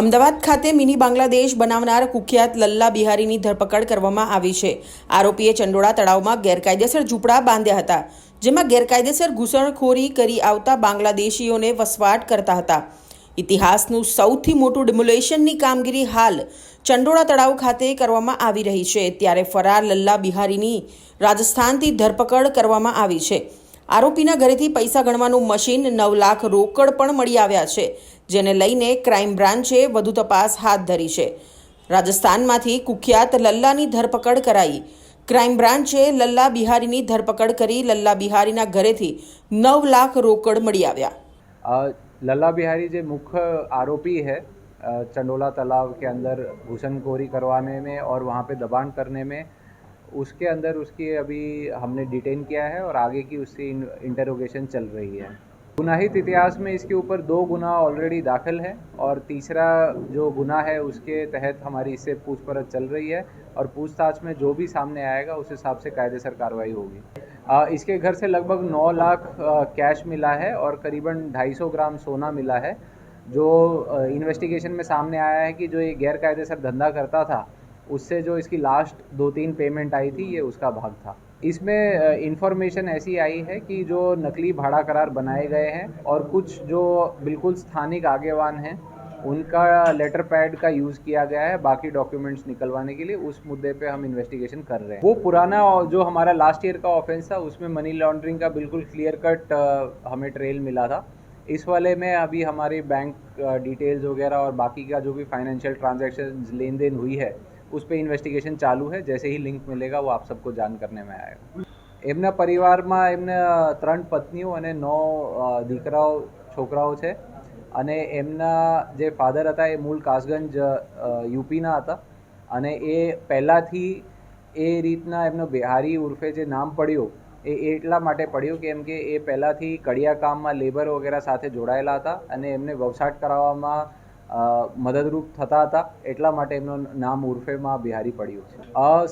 અમદાવાદ ખાતે મિની બાંગ્લાદેશ બનાવનાર કુખ્યાત લલ્લા બિહારીની ધરપકડ કરવામાં આવી છે. આરોપીએ ચંડોળા તળાવમાં ગેરકાયદેસર ઝૂંપડા બાંધ્યા હતા, જેમાં ગેરકાયદેસર ઘૂસણખોરી કરી આવતા બાંગ્લાદેશીઓને વસવાટ કરતા હતા. ઇતિહાસનું સૌથી મોટું ડિમોલેશનની કામગીરી હાલ ચંડોળા તળાવ ખાતે કરવામાં આવી રહી છે, ત્યારે ફરાર લલ્લા બિહારીની રાજસ્થાનથી ધરપકડ કરવામાં આવી છે. આરોપીના ઘરેથી પૈસા ગણવાનું મશીન નવ લાખ રોકડ પણ મળી આવ્યા છે જેને લઈને ક્રાઇમ બ્રાન્ચે વધુ તપાસ હાથ ધરી છે રાજસ્થાનમાંથી કુખ્યાત લલ્લાની ધરપકડ કરાઈ ક્રાઇમ બ્રાન્ચે લલ્લા બિહારીની ધરપકડ કરી લલ્લા બિહારીના ઘરેથી નવ લાખ રોકડ મળી આવ્યા अ, लल्ला बिहारी जो मुख्य आरोपी है अ, चंडोला तालाब के अंदर घुसनखोरी करवाने में और वहाँ पे दबान करने में उसके अंदर उसकी अभी हमने डिटेन किया है और आगे की उससे इंटरोगेशन चल रही है। गुनाहित इतिहास में इसके ऊपर दो गुना ऑलरेडी दाखिल है और तीसरा जो गुना है उसके तहत हमारी इससे पूछपरछ चल रही है और पूछताछ में जो भी सामने आएगा उस हिसाब से कायदे सर कार्रवाई होगी। इसके घर से लगभग नौ लाख कैश मिला है और करीबन 250 ग्राम सोना मिला है, जो इन्वेस्टिगेशन में सामने आया है कि जो ये गैर कायदेसर धंधा करता था उससे जो इसकी लास्ट दो तीन पेमेंट आई थी, ये उसका भाग था। इसमें इंफॉर्मेशन ऐसी आई है कि जो नकली भाड़ा करार बनाए गए हैं और कुछ जो बिल्कुल स्थानिक आगेवान हैं, उनका लेटर पैड का यूज़ किया गया है बाकी डॉक्यूमेंट्स निकलवाने के लिए। उस मुद्दे पे हम इन्वेस्टिगेशन कर रहे हैं। वो पुराना जो हमारा लास्ट ईयर का ऑफेंस था, उसमें मनी लॉन्ड्रिंग का बिल्कुल क्लियर कट हमें ट्रेल मिला था। इस वाले में अभी हमारी बैंक डिटेल्स वगैरह और बाकी का जो भी फाइनेंशियल ट्रांजेक्शन लेन देन हुई है उस पर ઇન્વેસ્ટિગેશન ચાલુ છે જૈસે ही લિંક મિલેગા वो आप सबको જાણ करने में आएगा એમના પરિવારમાં એમને ત્રણ પત્નીઓ અને નौ દીકરાઓ છોકરાઓ છે અને એમના જે ફાધર હતા એ મૂળ કાસગંજ યુપીના હતા અને એ પહેલાંથી એ રીતના એમનો બિહારી ઉર્ફે જે નામ પડ્યું એ એટલા માટે પડ્યું કેમ કે એ પહેલાંથી કડિયા કામમાં લેબર વગેરે સાથે જોડાયેલા હતા અને એમને વવસાટ કરાવવામાં મદદરૂપ થતા હતા. એટલા માટે એમનું નામ ઉર્ફેમાં બિહારી પડ્યું છે.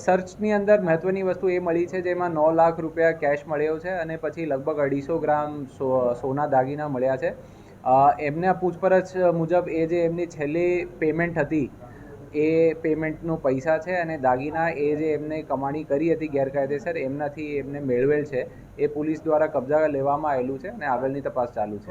સર્ચની અંદર મહત્વની વસ્તુ એ મળી છે જેમાં નવ લાખ રૂપિયા કેશ મળ્યો છે અને પછી લગભગ અઢીસો ગ્રામ સોના દાગીના મળ્યા છે. એમને પૂછપરછ મુજબ એ જે એમની છેલ્લી પેમેન્ટ હતી, એ પેમેન્ટનો પૈસા છે અને દાગીના એ જે એમને કમાણી કરી હતી ગેરકાયદેસર એમનાથી એમને મેળવેલ છે. એ પોલીસ દ્વારા કબજા લેવામાં આવેલું છે અને આગળની તપાસ ચાલુ છે.